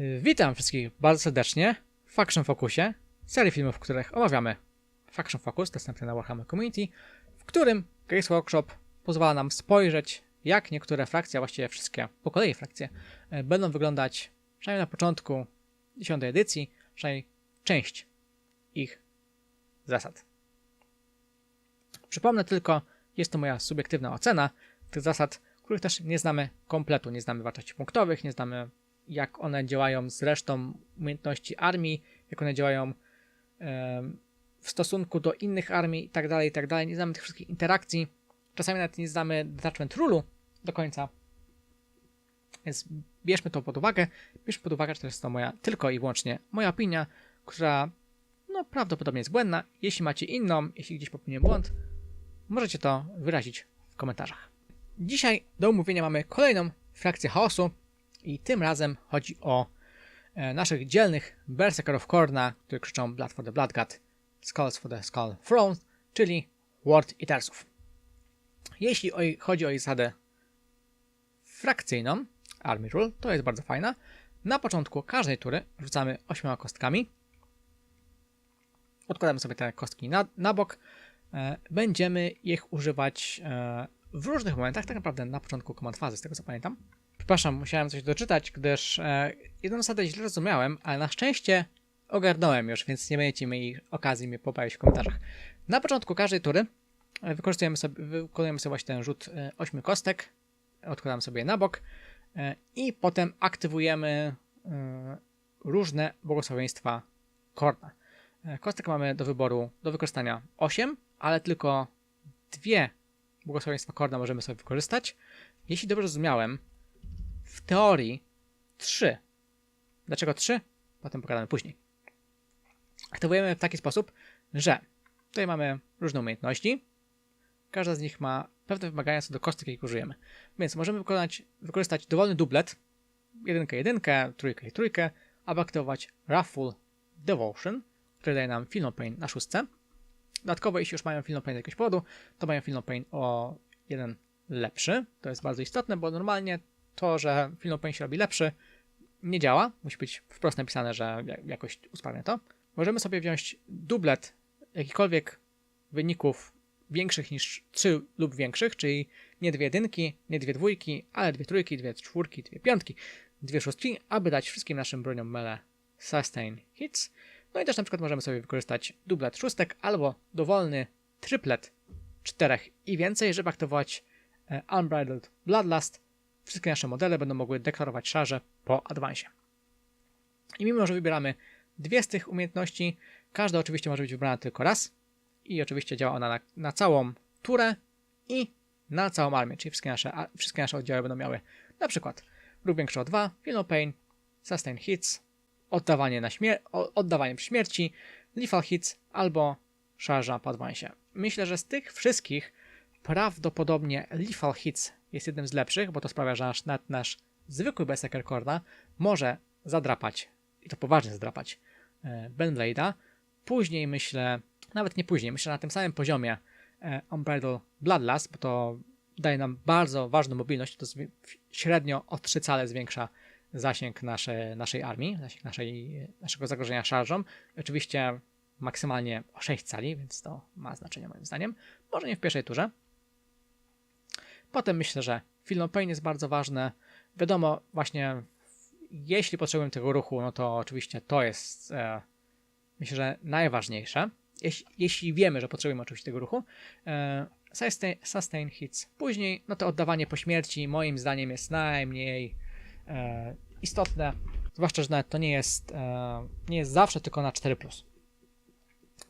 Y, Witam wszystkich bardzo serdecznie w Faction Focusie, serii filmów, w których omawiamy Faction Focus, dostępny na Warhammer Community, w którym Games Workshop pozwala nam spojrzeć, jak niektóre frakcje, a właściwie wszystkie po kolei frakcje, y, będą wyglądać przynajmniej na początku 10 edycji, przynajmniej część ich zasad. Przypomnę tylko, jest to moja subiektywna ocena tych zasad, których też nie znamy kompletu, nie znamy wartości punktowych, nie znamy jak one działają z resztą umiejętności armii, jak one działają w stosunku do innych armii i tak dalej, i tak dalej. Nie znamy tych wszystkich interakcji. Czasami nawet nie znamy detachment rulu do końca. Więc bierzmy to pod uwagę. Bierzmy pod uwagę, że to jest to moja, tylko i wyłącznie moja opinia, która no, prawdopodobnie jest błędna. Jeśli macie inną, jeśli gdzieś popełniłem błąd, możecie to wyrazić w komentarzach. Dzisiaj do omówienia mamy kolejną frakcję chaosu, i tym razem chodzi o e, naszych dzielnych Berserkerów Korna, którzy krzyczą Blood for the Blood God, Skulls for the Skull Throne, czyli World Eatersów. Jeśli chodzi o ich zasadę frakcyjną, Army Rule, to jest bardzo fajna. Na początku każdej tury rzucamy ośmioma kostkami. Odkładamy sobie te kostki na, na bok. E, będziemy ich używać e, w różnych momentach, tak naprawdę na początku command fazy, z tego co pamiętam. Przepraszam, musiałem coś doczytać, gdyż e, jedną zasadę źle rozumiałem, ale na szczęście ogarnąłem już, więc nie będziecie mieli okazji mnie poprawić w komentarzach. Na początku każdej tury e, wykorzystujemy sobie, wykonujemy sobie właśnie ten rzut e, 8 kostek, odkładamy sobie na bok e, i potem aktywujemy e, różne błogosławieństwa Korna. E, kostek mamy do wyboru, do wykorzystania 8, ale tylko dwie błogosławieństwa Korna możemy sobie wykorzystać. Jeśli dobrze rozumiałem, w teorii 3. Dlaczego 3? Potem pogadamy później. Aktywujemy w taki sposób, że tutaj mamy różne umiejętności. Każda z nich ma pewne wymagania co do kostek, jakich użyjemy. Więc możemy wykonać, wykorzystać dowolny dublet, jedynkę, jedynkę, trójkę i trójkę, aby aktywować Raffle Devotion, który daje nam Film Pain na szóstce. Dodatkowo, jeśli już mają Film Pain z jakiegoś powodu, to mają Film Pain o jeden lepszy. To jest bardzo istotne, bo normalnie to, że Film Pain się robi lepszy, nie działa. Musi być wprost napisane, że jakoś usprawnia to. Możemy sobie wziąć dublet jakichkolwiek wyników większych niż 3 lub większych, czyli nie dwie jedynki, nie dwie dwójki, ale dwie trójki, dwie czwórki, dwie piątki, dwie szóstki, aby dać wszystkim naszym broniom mele sustain hits. No i też na przykład możemy sobie wykorzystać dublet szóstek albo dowolny triplet czterech i więcej, żeby aktywować e, Unbridled Bloodlust, wszystkie nasze modele będą mogły deklarować szarże po adwansie. I mimo, że wybieramy dwie z tych umiejętności, każda oczywiście może być wybrana tylko raz i oczywiście działa ona na, na całą turę i na całą armię, czyli wszystkie nasze, wszystkie nasze oddziały będą miały na przykład ruch większy o 2, Feel Pain, Sustain Hits, oddawanie, na śmier- oddawanie przy śmierci, Lethal Hits albo szarża po adwansie. Myślę, że z tych wszystkich prawdopodobnie Lethal Hits jest jednym z lepszych, bo to sprawia, że nasz, nawet nasz zwykły Berserker Korna może zadrapać, i to poważnie zadrapać, e, Benblade'a. Później myślę, nawet nie później, myślę na tym samym poziomie e, Unbridled Bloodlust, bo to daje nam bardzo ważną mobilność, to średnio o 3 cale zwiększa zasięg nasze, naszej armii, zasięg naszej, naszego zagrożenia szarżą. Oczywiście maksymalnie o 6 cali, więc to ma znaczenie moim zdaniem. Może nie w pierwszej turze, Potem myślę, że Film Pain jest bardzo ważne. Wiadomo, właśnie jeśli potrzebujemy tego ruchu, no to oczywiście to jest e, myślę, że najważniejsze. Jeśli, jeśli wiemy, że potrzebujemy oczywiście tego ruchu. E, sustain, sustain hits. Później, no to oddawanie po śmierci moim zdaniem jest najmniej e, istotne. Zwłaszcza, że nawet to nie jest, e, nie jest zawsze tylko na 4+.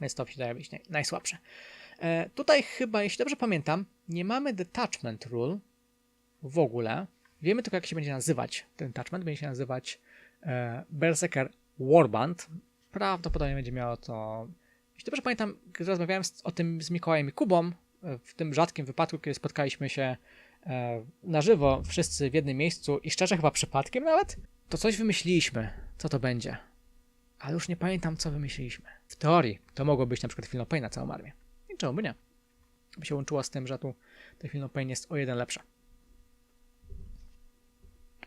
Więc to się daje być naj, najsłabsze. E, tutaj chyba, jeśli dobrze pamiętam, nie mamy detachment rule w ogóle. Wiemy tylko, jak się będzie nazywać ten detachment. Będzie się nazywać e, Berserker Warband. Prawdopodobnie będzie miało to. Jeśli dobrze pamiętam, rozmawiałem o tym z Mikołajem i Kubą, e, w tym rzadkim wypadku, kiedy spotkaliśmy się na żywo, wszyscy w jednym miejscu i szczerze chyba przypadkiem nawet, to coś wymyśliliśmy, co to będzie. Ale już nie pamiętam, co wymyśliliśmy. W teorii to mogło być na przykład Film na całą armię. I czemu by nie? By się łączyło z tym, że tu ten Film Pain jest o jeden lepsza.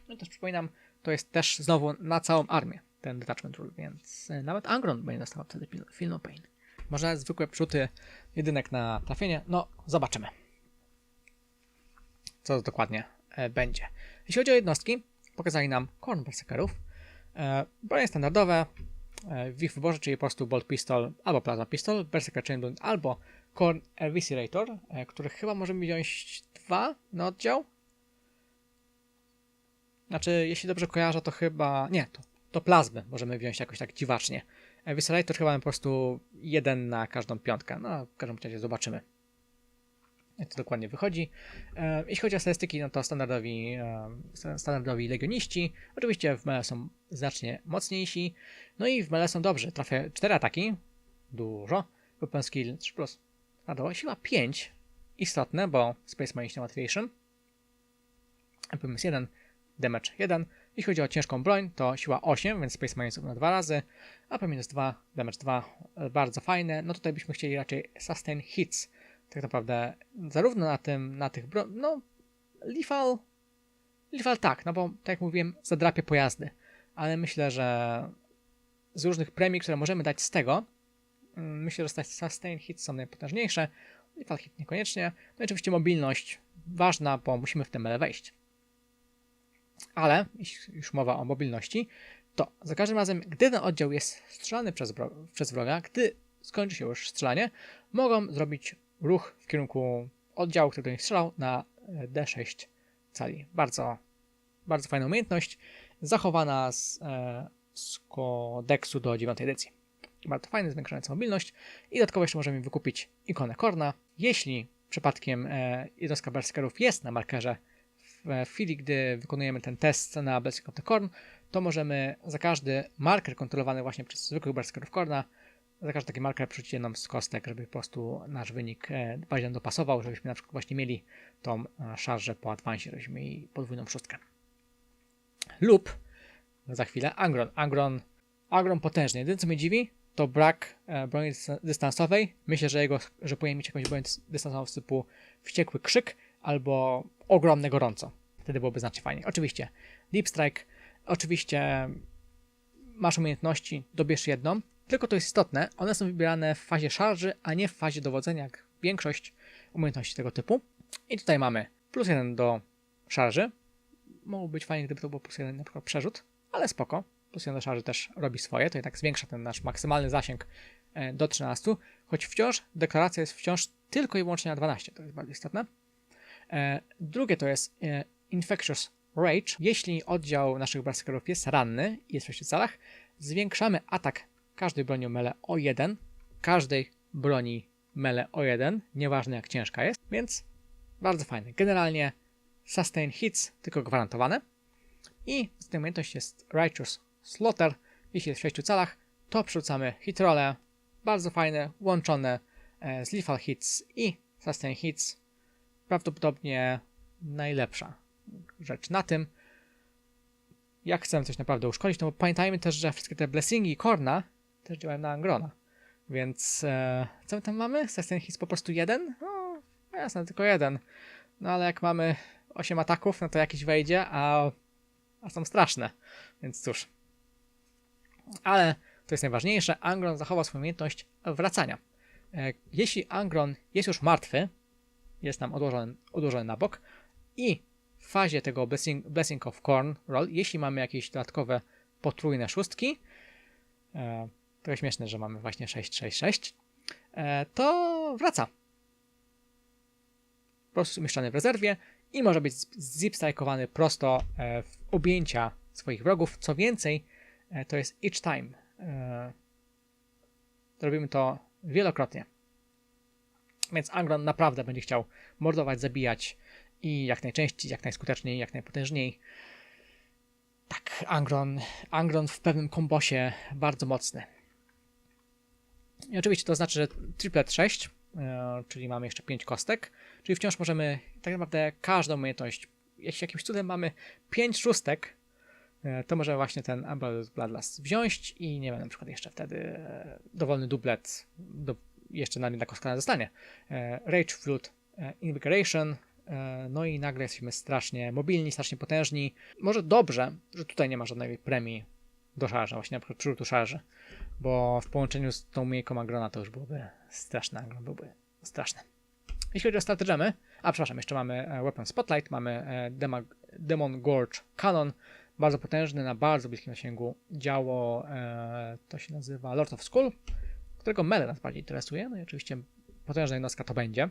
No też przypominam, to jest też znowu na całą armię ten detachment rule, więc e, nawet Angron będzie dostawał wtedy no pain. Może zwykłe przrzuty jedynek na trafienie, no zobaczymy. Co dokładnie e, będzie. Jeśli chodzi o jednostki, pokazali nam Korn Berserkerów. E, bronie standardowe e, w ich wyborze, czyli po prostu Bolt Pistol albo Plasma Pistol, Berserker Chainblade albo Korn Eviscerator, e, których chyba możemy wziąć dwa na oddział. Znaczy, jeśli dobrze kojarzę, to chyba... Nie, to, to plazmy możemy wziąć jakoś tak dziwacznie. Eviscerator chyba po prostu jeden na każdą piątkę. No, w każdym razie zobaczymy. Jak to dokładnie wychodzi. E, jeśli chodzi o statystyki, no to standardowi, e, sta- standardowi legioniści. Oczywiście w mele są znacznie mocniejsi. No i w mele są dobrzy. Trafię 4 ataki. Dużo. Weapon skill 3+. Plus. A to siła 5. Istotne, bo Space Marine jest łatwiejszym. Pomysł 1, damage 1. Jeśli chodzi o ciężką broń, to siła 8, więc Space Marine są na dwa razy, a minus 2, damage 2, e, bardzo fajne. No tutaj byśmy chcieli raczej sustain hits. Tak naprawdę zarówno na tym, na tych bro... no lethal, lethal tak, no bo tak jak mówiłem, zadrapie pojazdy, ale myślę, że z różnych premii, które możemy dać z tego, myślę, że sustain hits są najpotężniejsze, lethal hit niekoniecznie, no i oczywiście mobilność ważna, bo musimy w tym wejść. Ale, już mowa o mobilności, to za każdym razem, gdy ten oddział jest strzelany przez, przez wroga, gdy skończy się już strzelanie, mogą zrobić ruch w kierunku oddziału, który do nich strzelał, na e, D6 cali. Bardzo, bardzo fajna umiejętność, zachowana z, e, z kodeksu do 9 edycji. Bardzo fajny, zwiększający mobilność i dodatkowo jeszcze możemy wykupić ikonę Korna. Jeśli przypadkiem e, berserkerów jest na markerze w w chwili, gdy wykonujemy ten test na Blessing of the Corn, to możemy za każdy marker kontrolowany właśnie przez zwykłych berserkerów Korna, za każdy taki marker przerzucić jedną z kostek, żeby po prostu nasz wynik e, bardziej nam dopasował, żebyśmy na przykład właśnie mieli tą e, szarżę po advansie, żebyśmy mieli podwójną szóstkę. Lub za chwilę Angron. Angron, Angron potężny. Jedyne co mnie dziwi, to brak e, broni dys- dystansowej. Myślę, że jego, że powinien mieć jakąś broń dys- dystansową typu wściekły krzyk albo ogromne gorąco. Wtedy byłoby znacznie fajnie. Oczywiście Deep Strike, oczywiście masz umiejętności, dobierz jedną, tylko to jest istotne, one są wybierane w fazie szarży, a nie w fazie dowodzenia, jak większość umiejętności tego typu. I tutaj mamy plus jeden do szarży. Mogłoby być fajnie, gdyby to było plus jeden na przykład przerzut, ale spoko. Do szarży też robi swoje, to jednak zwiększa ten nasz maksymalny zasięg e, do 13, choć wciąż deklaracja jest wciąż tylko i wyłącznie na 12, to jest bardzo istotne. E, Drugie to jest e, Infectious Rage. Jeśli oddział naszych berserkerów jest ranny i jest w 6 calach, zwiększamy atak każdej broni mele o 1, każdej broni mele o 1, nieważne jak ciężka jest, więc bardzo fajne. Generalnie sustain hits tylko gwarantowane i z tej umiejętności jest Righteous Jeśli jest w 6 calach, to przerzucamy hit role, bardzo fajne, łączone e, z lethal hits i sustain hits. Prawdopodobnie najlepsza rzecz na tym. Jak chcemy coś naprawdę uszkodzić, no bo pamiętajmy też, że wszystkie te blessingi Korna też działają na Angrona. Więc e, co my tam mamy? Sustain hits po prostu jeden? No, jasne, tylko jeden. No ale jak mamy 8 ataków, no to jakiś wejdzie, a, a są straszne. Więc cóż. Ale to jest najważniejsze. Angron zachował swoją umiejętność wracania. E, jeśli Angron jest już martwy, jest nam odłożony, odłożony na bok i w fazie tego Blessing, blessing of Corn roll, jeśli mamy jakieś dodatkowe potrójne szóstki, e, trochę śmieszne, że mamy właśnie 666, e, to wraca. Po prostu umieszczony w rezerwie i może być zipstrajkowany prosto w objęcia swoich wrogów. Co więcej, to jest each time. E, robimy to wielokrotnie. Więc Angron naprawdę będzie chciał mordować, zabijać i jak najczęściej, jak najskuteczniej, jak najpotężniej. Tak, Angron, Angron w pewnym kombosie bardzo mocny. I oczywiście to znaczy, że triplet 6, e, czyli mamy jeszcze 5 kostek, czyli wciąż możemy tak naprawdę każdą umiejętność, jeśli jakimś cudem mamy 5 szóstek, e, to możemy właśnie ten Unblooded Bloodlust wziąć i nie wiem, na przykład jeszcze wtedy e, dowolny dublet do, jeszcze nam jedna kostka zostanie. E, Rage Flood e, Invigoration, e, no i nagle jesteśmy strasznie mobilni, strasznie potężni. Może dobrze, że tutaj nie ma żadnej premii do szarży, właśnie na przykład przyrzutu szarży, bo w połączeniu z tą miejką Agrona to już byłoby straszne, Agron byłby straszny. Jeśli chodzi o stratagemy, a przepraszam, jeszcze mamy e, Weapon Spotlight, mamy e, Demon Gorge Cannon, bardzo potężny, na bardzo bliskim zasięgu działo, e, to się nazywa Lord of Skull, którego Mele nas bardziej interesuje, no i oczywiście potężna jednostka to będzie,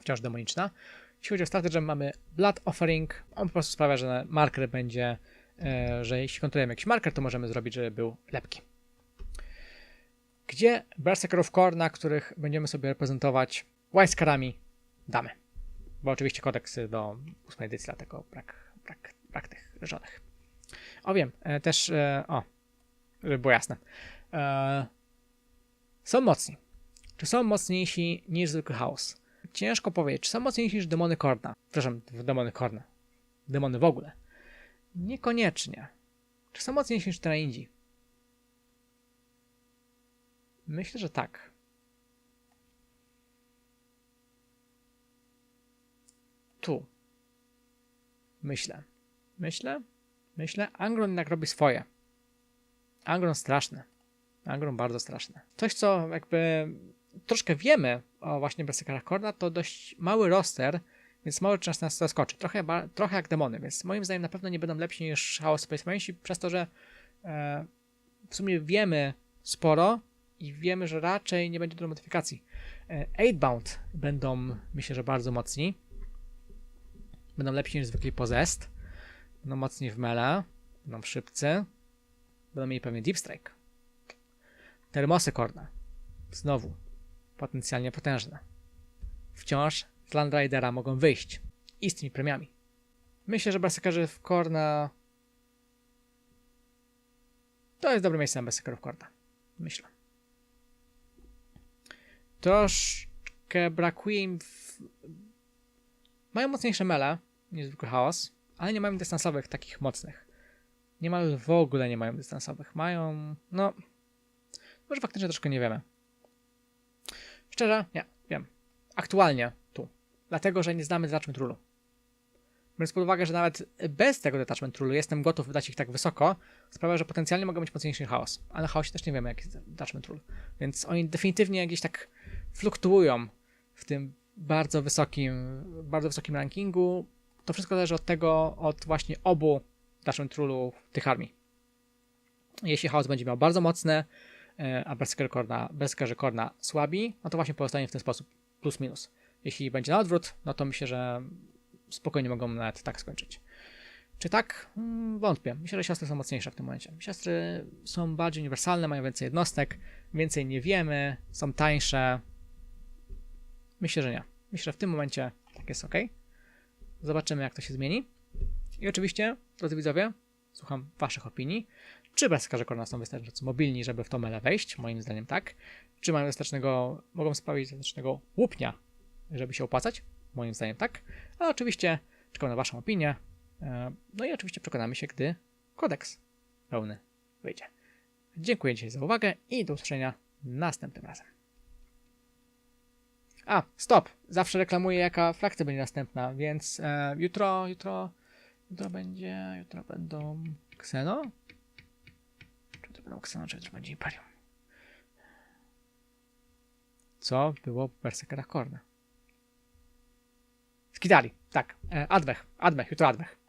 wciąż demoniczna. Jeśli chodzi o stratagem, mamy Blood Offering, on po prostu sprawia, że marker będzie, e, że jeśli kontrolujemy jakiś marker, to możemy zrobić, żeby był lepki. Gdzie Berserkerów Korna, których będziemy sobie reprezentować Wildcarami, damy. Bo oczywiście kodeksy do 8 edycji, dlatego brak, brak, brak tych żadnych. O wiem, e, też, e, o, żeby było jasne. E, są mocni. Czy są mocniejsi niż zwykły chaos? Ciężko powiedzieć. Czy są mocniejsi niż demony Korna? Przepraszam, demony Korna. Demony w ogóle. Niekoniecznie. Czy są mocniejsi niż Traindzi? Myślę, że tak. Tu. Myślę. Myślę? Myślę. Angron jednak robi swoje. Angron straszny. Angron bardzo straszny. Coś, co jakby troszkę wiemy o właśnie Berserkerach Korna, to dość mały roster, więc mało czas nas zaskoczy. Trochę, trochę jak demony, więc moim zdaniem na pewno nie będą lepsi niż Chaos Space Marinesi, przez to, że e, w sumie wiemy sporo i wiemy, że raczej nie będzie dużo modyfikacji. E, Eightbound będą, myślę, że bardzo mocni. Będą lepsi niż zwykli Possessed. Będą mocni w mele. Będą szybcy. Będą mieli pewnie Deep Strike. Termosy Korna. Znowu. Potencjalnie potężne. Wciąż z Land Ridera mogą wyjść. I z tymi premiami. Myślę, że Berserkerzy w Korna to jest dobre miejsce na Berserkerów Korna. Myślę. Troszkę brakuje im w... Mają mocniejsze mele niż zwykły chaos, ale nie mają dystansowych takich mocnych. Niemal w ogóle nie mają dystansowych. Mają, no, może faktycznie troszkę nie wiemy. Szczerze, nie, wiem. Aktualnie tu. Dlatego, że nie znamy detachment rulu. Biorąc pod uwagę, że nawet bez tego detachment rulu jestem gotów wydać ich tak wysoko, sprawia, że potencjalnie mogą być mocniejszy chaos. Ale chaosie też nie wiemy, jaki jest detachment rule. Więc oni definitywnie gdzieś tak fluktuują w tym bardzo wysokim, bardzo wysokim rankingu. To wszystko zależy od tego, od właśnie obu detachment rulów tych armii. Jeśli chaos będzie miał bardzo mocne, e, a Berserker Korna, Berserkerzy Korna słabi, no to właśnie pozostanie w ten sposób, plus minus. Jeśli będzie na odwrót, no to myślę, że spokojnie mogą nawet tak skończyć. Czy tak? Hmm, Wątpię. Myślę, że siostry są mocniejsze w tym momencie. Siostry są bardziej uniwersalne, mają więcej jednostek, więcej nie wiemy, są tańsze. Myślę, że nie. Myślę, że w tym momencie tak jest ok. Zobaczymy, jak to się zmieni. I oczywiście, drodzy widzowie, słucham Waszych opinii. Czy bezkarze korona są wystarczająco mobilni, żeby w to mele wejść? Moim zdaniem tak. Czy mają dostatecznego, mogą sprawić dostatecznego łupnia, żeby się opłacać? Moim zdaniem tak. A oczywiście czekam na Waszą opinię. E, No i oczywiście przekonamy się, gdy kodeks pełny wyjdzie. Dziękuję dzisiaj za uwagę i do usłyszenia następnym razem. A, stop! Zawsze reklamuję, jaka frakcja będzie następna, więc e, jutro, jutro, jutro będzie, jutro będą Xeno? Czy jutro będą Xeno, czy jutro będzie Imperium? Co było w Berserkerach Korna? Skidali, tak. E, Adwech, Adwech, jutro Adwech.